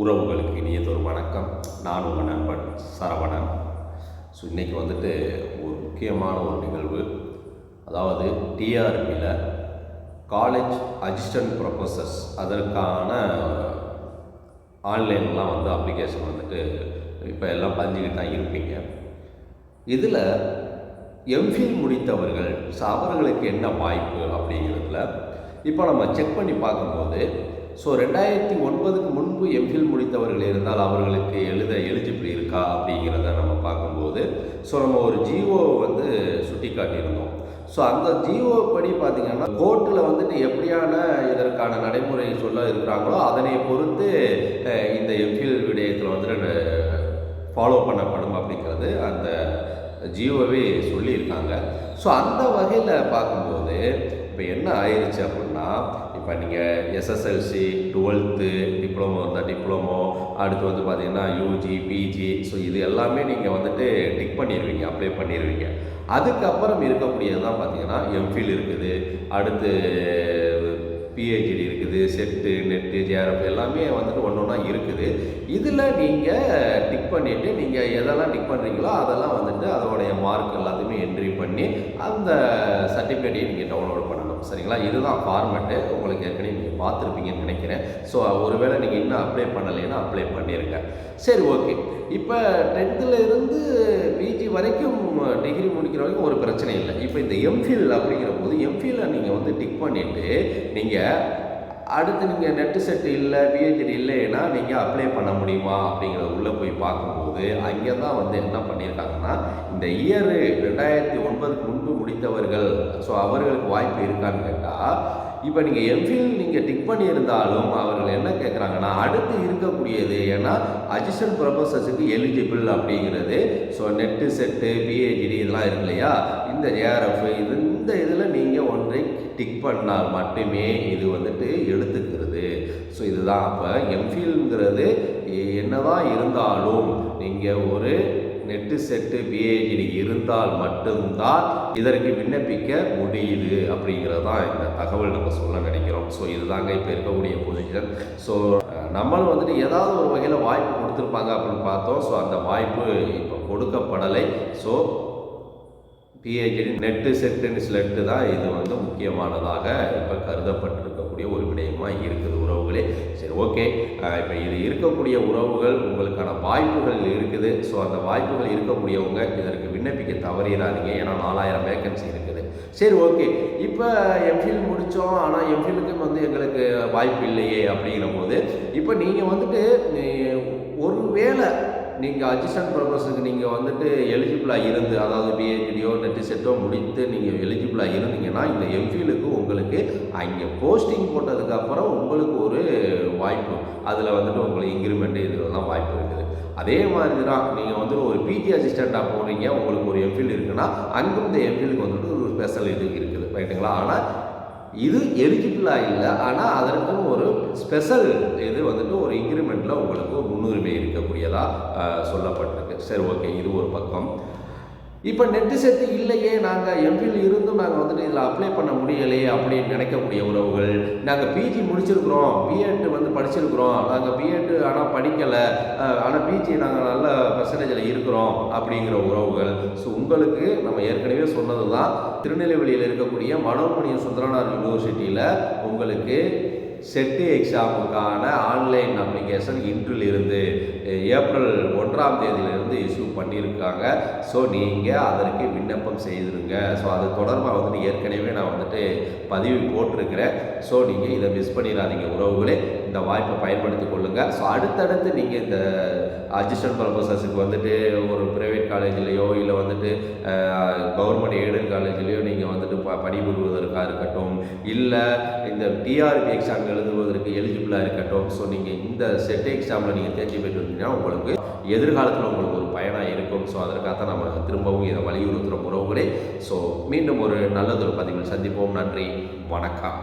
உறவுகளுக்கு இனியதொரு வணக்கம். நான் உங்கள் நண்பன் சரவணன். ஸோ இன்றைக்கி வந்துட்டு ஒரு முக்கியமான ஒரு நிகழ்வு. அதாவது டிஆர்பியில் காலேஜ் அசிஸ்டன்ட் ப்ரொஃபஸர்ஸ் அதற்கான ஆன்லைன்லாம் வந்து அப்ளிகேஷன் வந்துட்டு இப்போ எல்லாம் பதிஞ்சுக்கிட்டு தான் இருப்பீங்க. இதில் எம்ஃபில் முடித்தவர்கள் ஸோ அவர்களுக்கு என்ன வாய்ப்பு அப்படிங்கிறதுல இப்போ நம்ம செக் பண்ணி பார்க்கும்போது ஸோ ரெண்டாயிரத்தி ஒன்பதுக்கு முன்பு எம்ஃபில் முடித்தவர்கள் இருந்தால் அவர்களுக்கு எழுத எலிஜிபிள் இருக்கா அப்படிங்கிறத நம்ம பார்க்கும்போது ஸோ நம்ம ஒரு ஜிஓ வந்து சுட்டி காட்டியிருந்தோம் ஸோ அந்த ஜிஓ படி பார்த்தீங்கன்னா கோர்ட்டில் வந்துட்டு எப்படியான இதற்கான நடைமுறை சொல்ல இருக்கிறாங்களோ அதனை பொறுத்து இந்த எம்ஃபில் விடயத்தில் வந்துட்டு ஃபாலோ பண்ணப்படும் அப்படிங்கிறது அந்த ஜியோவே சொல்லியிருக்காங்க. ஸோ அந்த வகையில் பார்க்கும்போது இப்போ என்ன ஆயிடுச்சு அப்படின்னா இப்போ நீங்கள் எஸ்எஸ்எல்சி டுவெல்த்து டிப்ளமோ இருந்தால் டிப்ளமோ அடுத்து வந்து பார்த்தீங்கன்னா யூஜி பிஜி ஸோ இது எல்லாமே நீங்கள் வந்துட்டு டிக் பண்ணிடுவீங்க அப்ளை பண்ணிடுவீங்க அதுக்கப்புறம் இருக்கக்கூடியது தான் பார்த்தீங்கன்னா எம்ஃபில் இருக்குது. அடுத்து பிஹெச்டி இருக்குது. செட்டு நெட்டு ஜேஆர்எஃப் எல்லாமே வந்துட்டு ஒன்று ஒன்றா இருக்குது. இதில் நீங்கள் டிக் பண்ணிவிட்டு நீங்கள் எதெல்லாம் டிக் பண்ணுறீங்களோ அதெல்லாம் வந்துட்டு அதோடைய மார்க் எல்லாத்தையுமே என்ட்ரி பண்ணி அந்த சர்டிஃபிகேட்டையும் நீங்கள் டவுன்லோட் பண்ணணும். சரிங்களா? இதுதான் ஃபார்மெட்டு உங்களுக்கு ஏற்கனவே நீங்கள் பார்த்துருப்பீங்கன்னு நினைக்கிறேன். ஸோ ஒருவேளை நீங்கள் இன்னும் அப்ளை பண்ணலைன்னா அப்ளை பண்ணிடுங்க சரி ஓகே இப்போ டென்த்தில் இருந்து பிஜி வரைக்கும் டிகிரி முடிக்கிற வரைக்கும் ஒரு பிரச்சனை இல்லை. இப்போ இந்த எம்ஃபில் அப்படிங்கிற போது எம்ஃபிலை நீங்கள் வந்து டிக் பண்ணிவிட்டு நீங்கள் அடுத்து நீங்கள் நெட்டு செட் இல்லை பிஹெச்டி இல்லைன்னா நீங்கள் அப்ளை பண்ண முடியுமா அப்படிங்கிறத உள்ளே போய் பார்க்கும்போது அங்கே தான் வந்து என்ன பண்ணியிருக்காங்கன்னா இந்த இயரு ரெண்டாயிரத்தி ஒன்பதுக்கு முன்பு முடித்தவர்கள் ஸோ அவர்களுக்கு வாய்ப்பு இருக்கான்னு கேட்டால் இப்போ நீங்கள் எம்ஃபில் நீங்கள் டிக் பண்ணியிருந்தாலும் அவர்கள் என்ன கேட்குறாங்கன்னா அடுத்து இருக்கக்கூடியது ஏன்னா அசிஸ்டன்ட் ப்ரொஃபஸர்ஸுக்கு எலிஜிபிள் அப்படிங்கிறது. ஸோ நெட்டு செட்டு பிஹெச்டி இதெல்லாம் இருக்கு இல்லையா? இந்த ஏஆர்எஃப் இது இந்த இதில் நீங்கள் ஒன்றை டிக் பண்ணால் மட்டுமே இது வந்துட்டு எடுத்துக்கிறது. ஸோ இதுதான் அப்போ எம்ஃபில்ங்கிறது என்னதான் இருந்தாலும் நீங்கள் ஒரு நெட்டு செட்டு பிஹெச்டி இருந்தால் மட்டும்தான் இதற்கு விண்ணப்பிக்க முடியுது அப்படிங்கிறது தான் இந்த தகவல் நம்ம சொல்ல நினைக்கிறோம். ஸோ இதுதாங்க இப்போ இருக்கக்கூடிய பொசிஷன் ஸோ நம்மளும் வந்துட்டு ஏதாவது ஒரு வகையில் வாய்ப்பு கொடுத்துருப்பாங்க அப்படின்னு பார்த்தோம். ஸோ அந்த வாய்ப்பு இப்போ கொடுக்கப்படலை. ஸோ பிஹெச்டி நெட்டு செட்டுன்னு சிலட்டு தான் இது வந்து முக்கியமானதாக இப்போ கருதப்பட்டிருக்கக்கூடிய ஒரு விடயமாக இருக்குது. உறவுகளே. சரி ஓகே. இப்போ இது இருக்கக்கூடிய உறவுகள் உங்களுக்கான வாய்ப்புகள் இருக்குது. ஸோ அந்த வாய்ப்புகள் இருக்கக்கூடியவங்க இதற்கு விண்ணப்பிக்க தவறிடாதீங்க ஏன்னா நாலாயிரம் வேகன்சி இருக்குது. சரி ஓகே. இப்போ எம்ஃபில் முடித்தோம் ஆனால் எம்ஃபிலுக்கும் வந்து எங்களுக்கு வாய்ப்பு இல்லையே அப்படிங்கிற போது இப்போ நீங்கள் வந்துட்டு நீங்கள் அசிஸ்டன்ட் ப்ரொஃபஸருக்கு நீங்கள் வந்துட்டு எலிஜிபிளாக இருந்து அதாவது பிஹெச்டியோ நெட்டு செட்டோ முடித்து நீங்கள் எலிஜிபிளாக இருந்தீங்கன்னா இந்த எம்ஃபிலுக்கு உங்களுக்கு அங்கே போஸ்டிங் போட்டதுக்கப்புறம் உங்களுக்கு ஒரு வாய்ப்பு. அதில் வந்துட்டு உங்களுக்கு இன்க்ரிமெண்ட் இதெல்லாம் வாய்ப்பு இருக்குது. அதே மாதிரி தான் நீங்கள் வந்துட்டு ஒரு பிஜி அசிஸ்டண்ட்டாக போகிறீங்க உங்களுக்கு ஒரு எம்ஃபில் இருக்குன்னா அங்கே இந்த எம்ஃபிலுக்கு வந்துட்டு ஒரு ஸ்பெஷல் இது இருக்குது. ரைட்டுங்களா ஆனால் இது எலிஜிபிளாக இல்லை. ஆனால் அதற்கும் ஒரு ஸ்பெஷல் இது வந்துட்டு ஒரு இன்க்ரிமெண்ட்டில் உங்களுக்கு முன்னுரிமை இருக்கக்கூடியதாக சொல்லப்பட்டிருக்கு. சரி ஓகே இது ஒரு பக்கம். இப்போ நெட்டு செட்டு இல்லையே நாங்கள் எம்பியில் இருந்தும் நாங்கள் வந்துட்டு இதில் அப்ளை பண்ண முடியலையே அப்படின்னு நினைக்கக்கூடிய உறவுகள் நாங்கள் பிஜி முடிச்சிருக்கிறோம் பிஎட் வந்து படிச்சிருக்கிறோம் நாங்கள் பிஎட் ஆனால் படிக்கலை ஆனால் பிஜி நாங்கள் நல்ல பர்சன்டேஜில் இருக்கிறோம் அப்படிங்கிற உறவுகள். ஸோ உங்களுக்கு நம்ம ஏற்கனவே சொன்னது தான் திருநெல்வேலியில் இருக்கக்கூடிய மனோன்மணியம் சுந்தரனார் யூனிவர்சிட்டியில் உங்களுக்கு செட்டு எக்ஸாமுக்கான ஆன்லைன் அப்ளிகேஷன் இன்றிலிருந்து ஏப்ரல் ஒன்றாம் தேதியிலிருந்து இஷ்யூ பண்ணியிருக்காங்க. ஸோ நீங்கள் அதற்கு விண்ணப்பம் செய்திருங்க. ஸோ அது தொடர்பாக வந்துட்டு ஏற்கனவே நான் வந்துட்டு பதிவு போட்டிருக்கிறேன். ஸோ நீங்கள் இதை மிஸ் பண்ணிடாதீங்க உறவுகளே. இந்த வாய்ப்பை பயன்படுத்தி கொள்ளுங்கள் ஸோ அடுத்தடுத்து நீங்கள் இந்த அசிஸ்டன்ட் ப்ரொஃபஸர்ஸுக்கு வந்துட்டு ஒரு ப்ரைவேட் காலேஜ்லேயோ இல்லை வந்துட்டு கவர்மெண்ட் எய்டட் காலேஜ்லேயோ பணிபுரிவதற்காக இருக்கட்டும் இல்லை இந்த டிஆர்பி எக்ஸாம் எழுதுவதற்கு எலிஜிபிளாக இருக்கட்டும். ஸோ நீங்கள் இந்த செட் எக்ஸாமில் நீங்கள் தேர்ச்சி பெற்றிருந்தீங்கன்னா உங்களுக்கு எதிர்காலத்தில் உங்களுக்கு ஒரு பயனாக இருக்கும். ஸோ அதற்காக நம்ம திரும்பவும் இதை வலியுறுத்துகிற உறவுகளே. ஸோ மீண்டும் ஒரு நல்லதொரு பதிவில் சந்திப்போம். நன்றி. வணக்கம்.